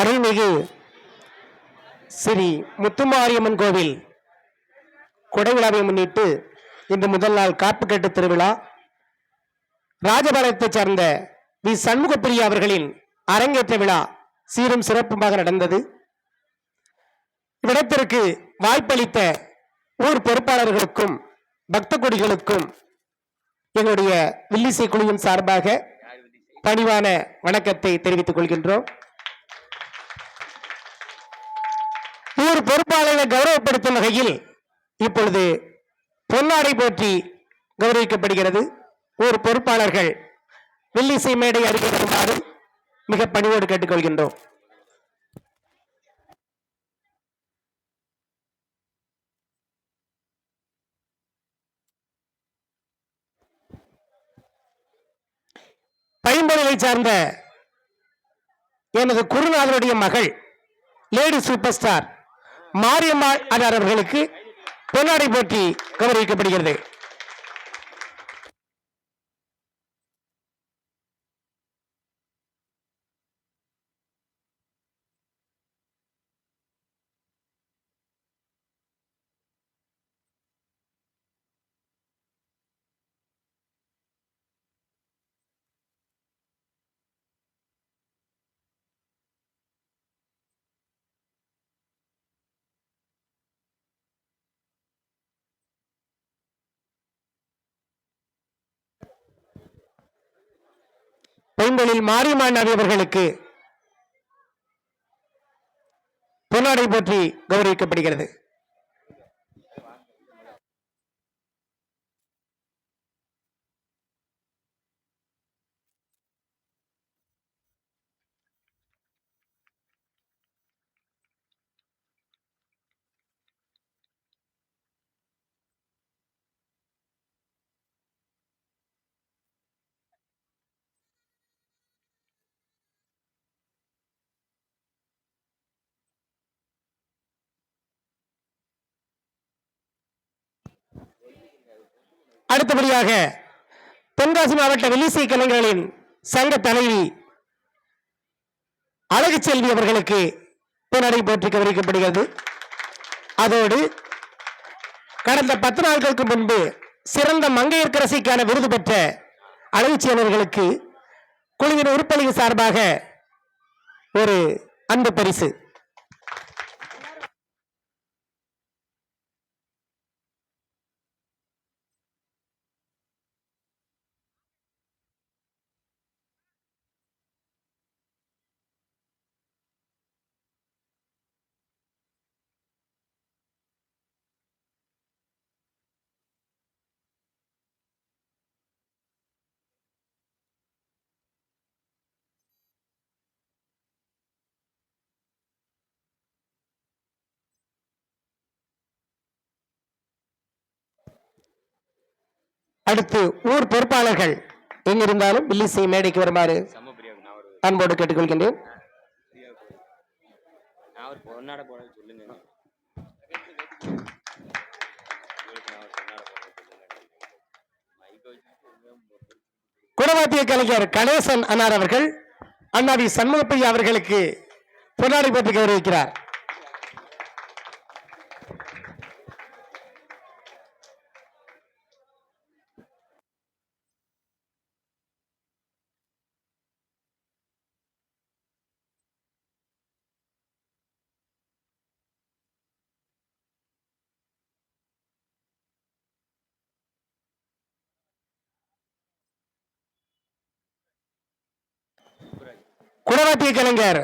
அருள்மிகு ஸ்ரீ முத்துமாரியம்மன் கோவில் கொடைவிழாவை முன்னிட்டு இன்று முதல் நாள் காப்பு கட்டு திருவிழா. ராஜபாளையத்தைச் சார்ந்த வி. சண்முகப்பிரியா அவர்களின் அரங்கேற்ற விழா சீரும் சிறப்புமாக நடந்தது. இவ்விடத்திற்கு வாய்ப்பளித்த ஊர் பொறுப்பாளர்களுக்கும் பக்த கொடிகளுக்கும் எங்களுடைய வில்லிசை குழுவின் சார்பாக பணிவான வணக்கத்தை தெரிவித்துக் கொள்கின்றோம். பொறுப்பாளரை கௌரவப்படுத்தும் வகையில் இப்பொழுது பொன்னாடை போற்றி கௌரவிக்கப்படுகிறது. ஊர் பொறுப்பாளர்கள் வில்லிசை மேடை அறிக்கை வருமாறு மிக பணிவோடு கேட்டுக்கொள்கின்றோம். பைம்பொழிலை சார்ந்த எனது குருநாதருடைய மகள் லேடி சூப்பர் ஸ்டார் மாரியம்மாள் அடார் அவர்களுக்கு பொன்னாடை போட்டி கௌரவிக்கப்படுகிறது. பெண்களில் மாரியம்மாள் நபி அவர்களுக்கு பொன்னாடை போற்றி கௌரவிக்கப்படுகிறது. அடுத்தபடியாக தென்காசி மாவட்ட வில்லிசை கலைஞர்களின் சங்க தலைவி அழகு செல்வி அவர்களுக்கு பின்னடை போற்றி கவனிக்கப்படுகிறது அதோடு கடந்த பத்து நாட்களுக்கு முன்பு சிறந்த மங்கையர்கரசிக்கான விருது பெற்ற செயலர்களுக்கு குழுவின் உறுப்பினர்கள் சார்பாக ஒரு அன்பு பரிசு. அடுத்து ஊர் பொறுப்பாளர்கள் எங்கிருந்தாலும் வில்லிசை மேடைக்கு வருமாறு அன்போடு கேட்டுக்கொள்கின்றேன். குடவாத்திய கலைஞர் கணேசன் அன்னார் அவர்கள் அண்ணாவி சண்முகப்பையா அவர்களுக்கு பொன்னாடி போட்டு கௌரவிக்கிறார். குடவாத்திய கலைஞர்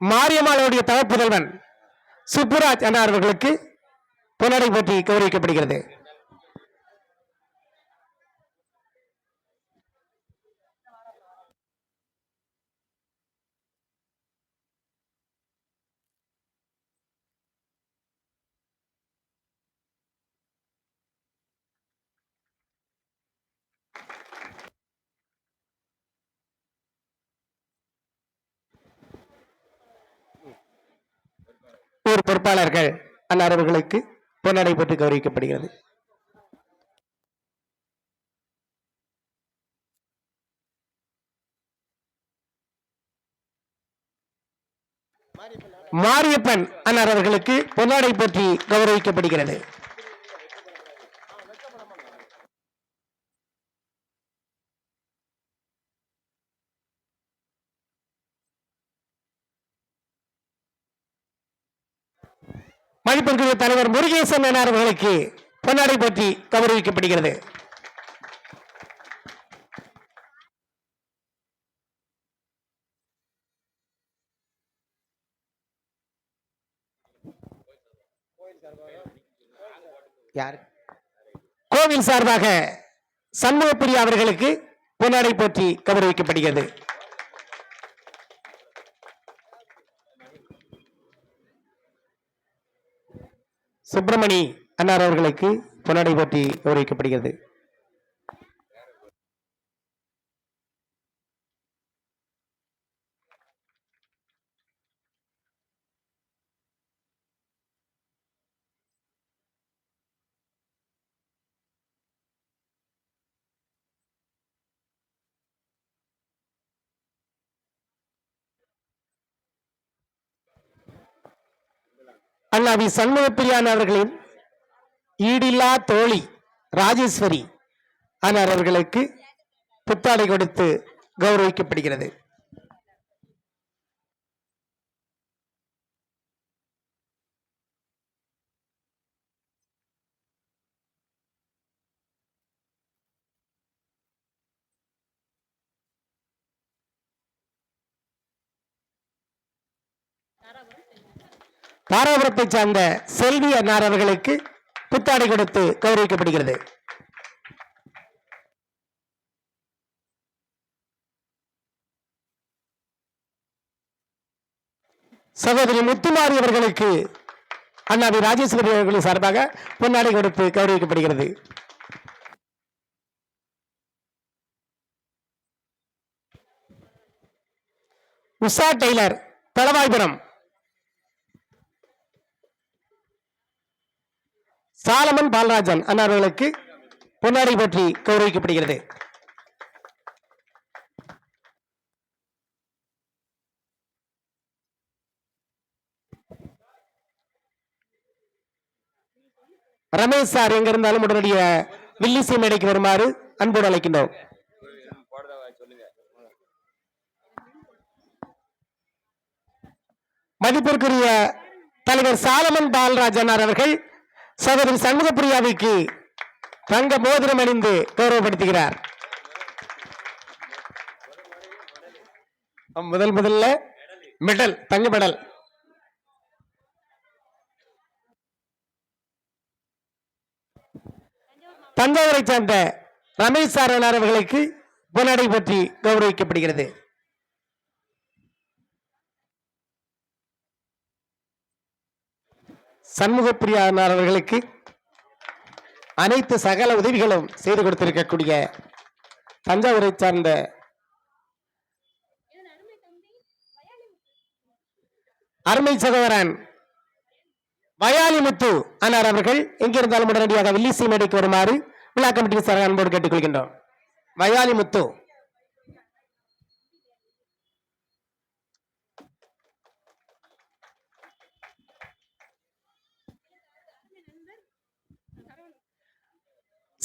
மாரியம்மாளுடைய தவப்புதல்வன் சுப்புராஜ் அண்ணா அவர்களுக்கு பொன்னடை போட்டி கௌரவிக்கப்படுகிறது. பேரூர் பொறுப்பாளர்கள் அன்னார் அவர்களுக்கு பொன்னடை பெற்று கௌரவிக்கப்படுகிறது. மாரியப்பன் அன்னார் அவர்களுக்கு பொன்னாடை பற்றி கௌரவிக்கப்படுகிறது. மதிப்பிற்குரிய தலைவர் முருகேசன் அன்னார் அவர்களுக்கு பொன்னாடை போற்றி கௌரவிக்கப்படுகிறது. யார்? கோவில் சார்பாக சண்முகப்பிரியா அவர்களுக்கு பொன்னாடை போற்றி கௌரவிக்கப்படுகிறது. சுப்பிரமணி அன்னார் அவர்களுக்கு பொன்னாடை போட்டி கௌரவிக்கப்படுகிறது அண்ணாவி சண்முகப்பிரியான் அவர்களின் ஈடில்லா தோழி ராஜேஸ்வரி அன்னார் அவர்களுக்கு புத்தாடை கொடுத்து கௌரவிக்கப்படுகிறது. தாராபுரத்தை சார்ந்த செல்வி அன்னார் அவர்களுக்கு புத்தாடை கொடுத்து கௌரவிக்கப்படுகிறது. சகோதரி முத்துமாரி அவர்களுக்கு அண்ணாவி ராஜேஸ்வரி அவர்களின் சார்பாக பொன்னாடை கொடுத்து கௌரவிக்கப்படுகிறது. உஷா டெய்லர் தளவாய்புரம். சாலமன் பாலராஜன் அன்னார்களுக்கு பொன்னாடை பற்றி கௌரவிக்கப்படுகிறது. ரமேஷ் சார் எங்க இருந்தாலும் உடனடிய வில்லிசை மேடைக்கு வருமாறு அன்போடு அழைக்கின்றோம். மதிப்பிற்குரிய தலைவர் சாலமன் பாலராஜன் அவர்கள் சகோதரி சண்முகப்பிரியாவுக்கு தங்க மோதிரம் அணிந்து கௌரவப்படுத்துகிறார். முதல் முதல்ல மெடல் தங்க மெடல் தஞ்சாவூரை சேர்ந்த ரமேஷ் சாரனார் அவர்களுக்கு பொன்னாடை பற்றி கௌரவிக்கப்படுகிறது. சண்முகப்பிரியானார் அவர்களுக்கு அனைத்து சகல உதவிகளும் செய்து கொடுத்திருக்கக்கூடிய தஞ்சாவூரை சார்ந்த அருமை சகோதரன் வயாலிமுத்து அன்னார் அவர்கள் எங்கிருந்தாலும் உடனடியாக வில்லிசி மேடைக்கு வருமாறு விழா கமிட்டி சார் அன்போடு கேட்டுக்கொள்கின்றோம். வயாலிமுத்து.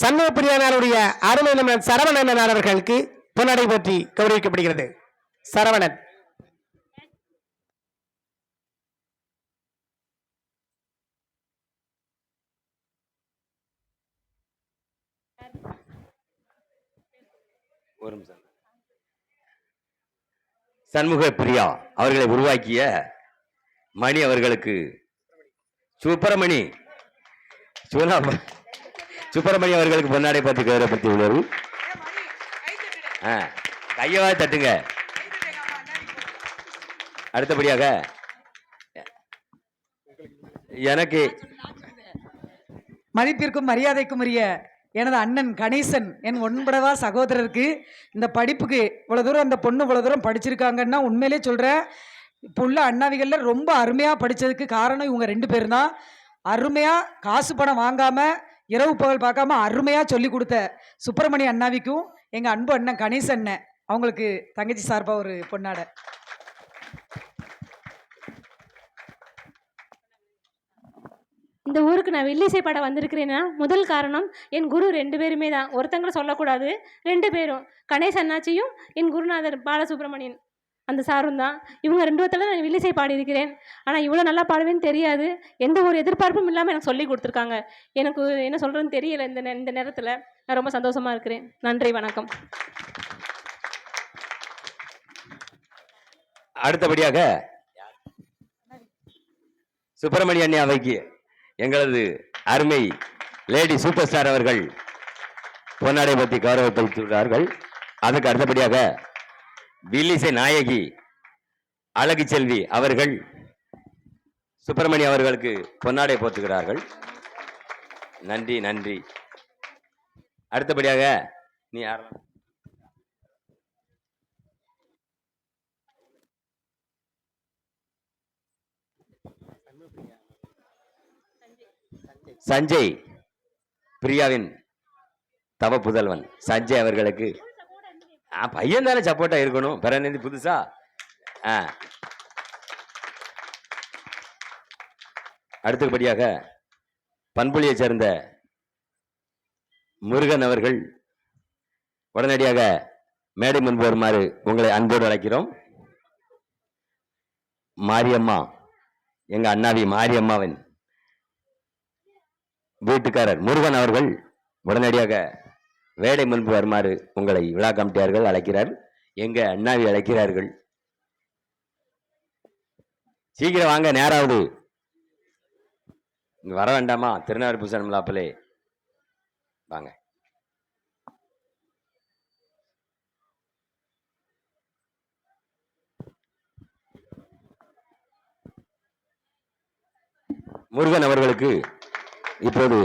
சண்முகப்பிரியானாருடைய அருமை நம்ம சரவணன் அவர்களுக்கு பொன்னாடை பற்றி கௌரவிக்கப்படுகிறது. சரவணன். ஒரு நிமிஷம். சண்முக பிரியா அவர்களை உருவாக்கிய மணி அவர்களுக்கு. சுப்பிரமணி. சுனா சுப்பிரமணி அவர்களுக்கு பொன்னாடை பற்றி கௌரவப்படுத்தி உள்ளது ஆ கையவா தட்டுங்க. அடுத்தபடியாக எனக்கு மதிப்பிற்கும் மரியாதைக்கும் உரிய எனது அண்ணன் கணேசன் என் ஒன்படவா சகோதரருக்கு இந்த படிப்புக்கு இவ்வளோ தூரம் அந்த பொண்ணு இவ்வளோ தூரம் படிச்சிருக்காங்கன்னா உண்மையிலே சொல்கிறேன் இப்போ உள்ள அண்ணாவிகளில் ரொம்ப அருமையாக படித்ததுக்கு காரணம் இவங்க ரெண்டு பேரும் தான் அருமையாக காசு பணம் வாங்காமல் இரவு பகல் பார்க்காம அருமையாக சொல்லி கொடுத்த சுப்பிரமணிய அண்ணாவிக்கும் எங்கள் அன்பு அண்ணன் கணேச அண்ணன் அவங்களுக்கு தங்கச்சி சார்பாக ஒரு பொன்னாடை. இந்த ஊருக்கு நான் வில்லிசை படம் வந்திருக்கிறேன்னா முதல் காரணம் என் குரு ரெண்டு பேருமே தான். ஒருத்தங்களை சொல்லக்கூடாது ரெண்டு பேரும். கணேஷ் அண்ணாச்சியும் என் குருநாதர் பாலசுப்ரமணியன். அந்த சாரும் தான். இவங்க ரெண்டு பேர்த்தில் நான் வில்லிசை பாடியிருக்கிறேன். ஆனால் இவ்வளோ நல்லா பாடுவேன்னு தெரியாது. எந்த ஒரு எதிர்பார்ப்பும் இல்லாமல் எனக்கு சொல்லி கொடுத்துருக்காங்க. எனக்கு என்ன சொல்கிறேன்னு தெரியல இந்த நே- இந்த நேரத்தில். நான் ரொம்ப சந்தோஷமாக இருக்கிறேன். நன்றி வணக்கம். அடுத்தபடியாக சுப்பிரமணிய அண்ணி அவைக்கு எங்களது அருமை லேடி சூப்பர் ஸ்டார் அவர்கள் பொன்னாடை பற்றி கௌரவப்படுத்தியுள்ளார்கள். அதுக்கு அடுத்தபடியாக வில்லிசை நாயகி அழகு செல்வி அவர்கள் சுப்பிரமணிய அவர்களுக்கு பொன்னாடை போத்துகிறார்கள் நன்றி நன்றி. அடுத்தபடியாக நீ யார்? சஞ்சய் பிரியாவின் தவ புதல்வன் சஞ்சய் அவர்களுக்கு பையன் தானே சப்போர்ட்டா இருக்கணும். பிறநேந்தி புதுசா? ஆ. அடுத்தபடியாக பண்புலியைச் சேர்ந்த முருகன் அவர்கள் உடனடியாக மேடை முன்பு வருமாறு உங்களை அன்போடு அழைக்கிறோம். மாரியம்மா எங்க அண்ணாவி மாரியம்மாவின் வீட்டுக்காரர் முருகன் அவர்கள் உடனடியாக வேலை முன்பு வருமாறு உங்களை விழா கமிட்டியார்கள் அழைக்கிறார். எங்க அண்ணாவி அழைக்கிறார்கள். சீக்கிரம் வாங்க நேராவது. இங்க வர வேண்டாமா? திருநாறு பூசணம் வாங்க. முருகன் அவர்களுக்கு இப்போது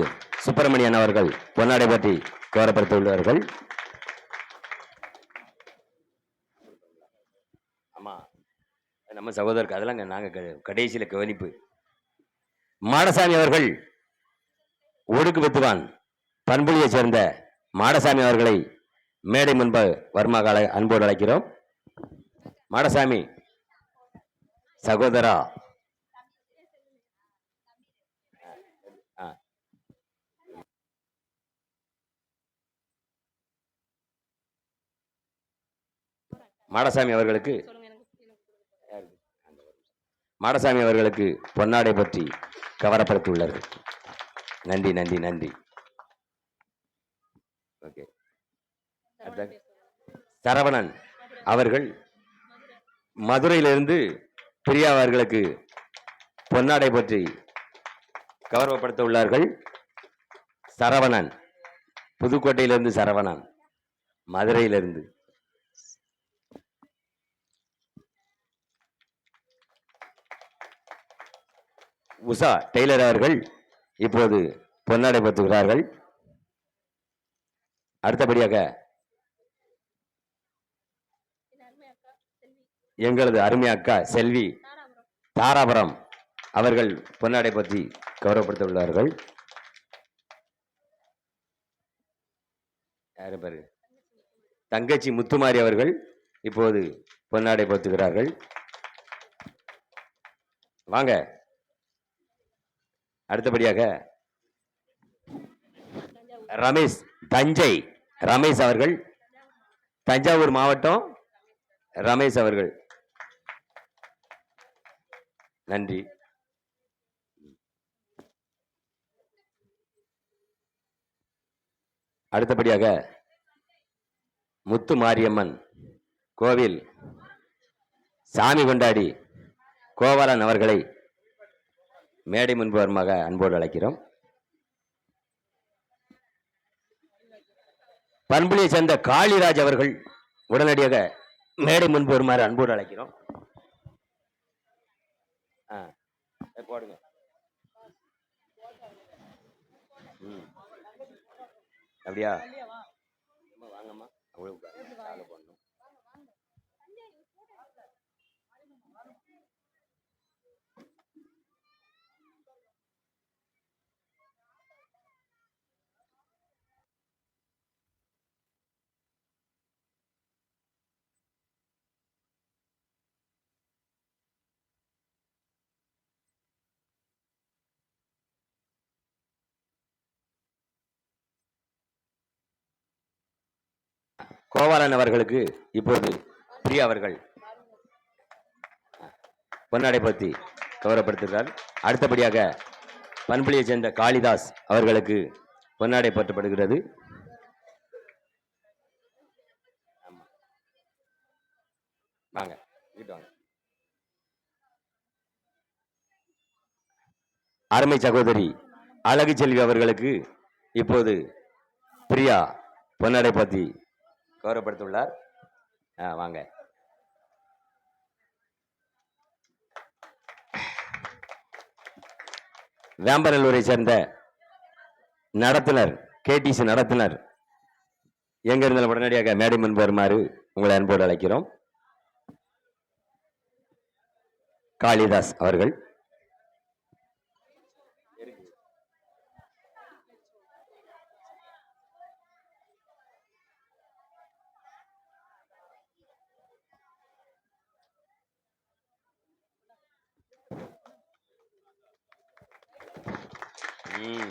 சுப்பிரமணியன் அவர்கள் பொன்னாடை பற்றி கௌரவப்படுத்தியுள்ளார்கள் ஆமா நம்ம சகோதரருக்கு அதெல்லாம் நாங்கள் நாங்க கடைசியில கவனிப்பு. மாடசாமி அவர்கள் ஒடுக்கு வித்துவான் பண்புலியைச் சேர்ந்த மாடசாமி அவர்களை மேடை முன்பு வருமாக அழை- அன்போடு அழைக்கிறோம். மாடசாமி சகோதரா ஆ மாடசாமி அவர்களுக்கு மாடசாமி அவர்களுக்கு பொன்னாடை பற்றி கவரப்படுத்தியுள்ளார்கள் நன்றி நன்றி நன்றி. ஓகே. சரவணன் அவர்கள் மதுரையிலிருந்து பிரியா அவர்களுக்கு பொன்னாடை பற்றி கௌரவப்படுத்த உள்ளார்கள் சரவணன் புதுக்கோட்டையிலிருந்து சரவணன் மதுரையிலிருந்து. உஷா டெய்லர் அவர்கள் இப்போது பொன்னாடை பத்துகிறார்கள் அடுத்தபடியாக எங்களது அருமை அக்கா செல்வி தாராபுரம் அவர்கள் பொன்னாடை பற்றி கௌரவப்படுத்த உள்ளார்கள் யாரு பாரு? தங்கச்சி முத்துமாரி அவர்கள் இப்போது பொன்னாடை போத்துகிறார்கள் வாங்க. அடுத்தபடியாக ரமேஷ் தஞ்சை. ரமேஷ் அவர்கள் தஞ்சாவூர் மாவட்டம் ரமேஷ் அவர்கள். நன்றி. அடுத்தபடியாக முத்து மாரியம்மன் கோவில் சாமி கொண்டாடி கோவலன் அவர்களை மேடை முன்பவருமாக அன்போடு அழைக்கிறோம். பண்புலியை சேர்ந்த காளிராஜ் அவர்கள் உடனடியாக மேடை முன்பு வருமாறு அன்போடு அழைக்கிறோம். ஆ போடுங்க. ம். அப்படியா? வாங்கம்மா அவ்வளவுக்கா? கோவாலன் அவர்களுக்கு இப்போது பிரியா அவர்கள் பொன்னாடை பற்றி கௌரவப்படுத்துகிறார். அடுத்தபடியாக பண்புலியைச் சேர்ந்த காளிதாஸ் அவர்களுக்கு பொன்னாடை போற்றப்படுகிறது. வாங்க வாங்க. அருமை சகோதரி அழகு செல்வி அவர்களுக்கு இப்போது பிரியா பொன்னாடை பற்றி கௌரவப்படுத்தியுள்ளார். ஆ வாங்க. வேம்பநல்லூரை சேர்ந்த நடத்துனர் கேடிசி நடத்துனர். எங்கே இருந்தாலும் உடனடியாக மேடை முன் வருமாறு உங்களை அன்போடு அழைக்கிறோம். காளிதாஸ் அவர்கள். Mm.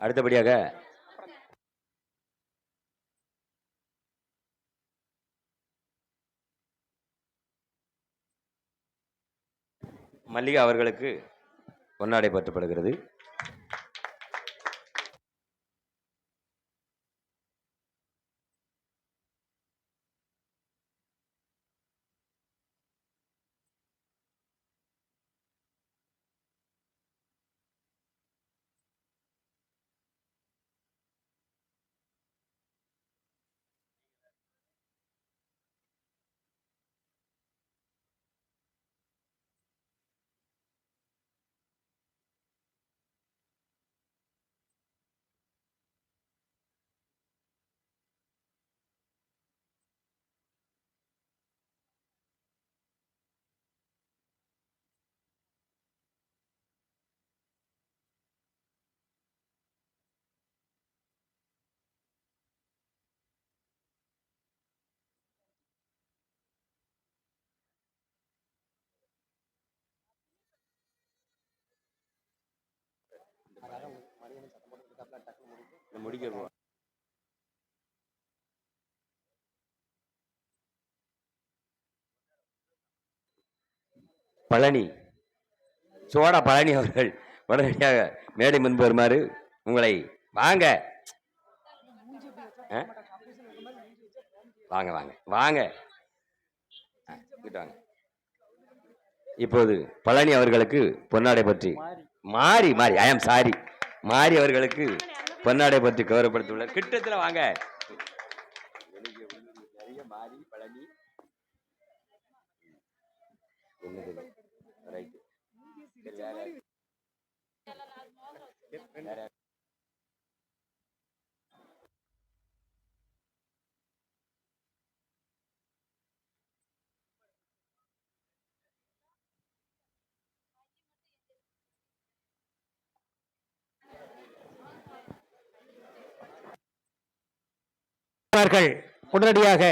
அடுத்தபடியாக மல்லிகா அவர்களுக்கு பொன்னாடை பற்றப்படுகிறது முடிக்க. பழனி. சோடா பழனி அவர்கள் உடனடியாக மேடை முன்பு வருமாறு உங்களை வாங்க? வாங்க வாங்க வாங்க. வாங்க. இப்போது பழனி அவர்களுக்கு பொன்னாடை பற்றி மாறி. மாறி ஐ ஆம் சாரி மாறி அவர்களுக்கு பொன்னாடை பற்றி கௌரவப்படுத்தியுள்ளார். கிட்டத்துல வாங்க. நிறைய மாறி பழனி என்னது ரைட் உடனடியாக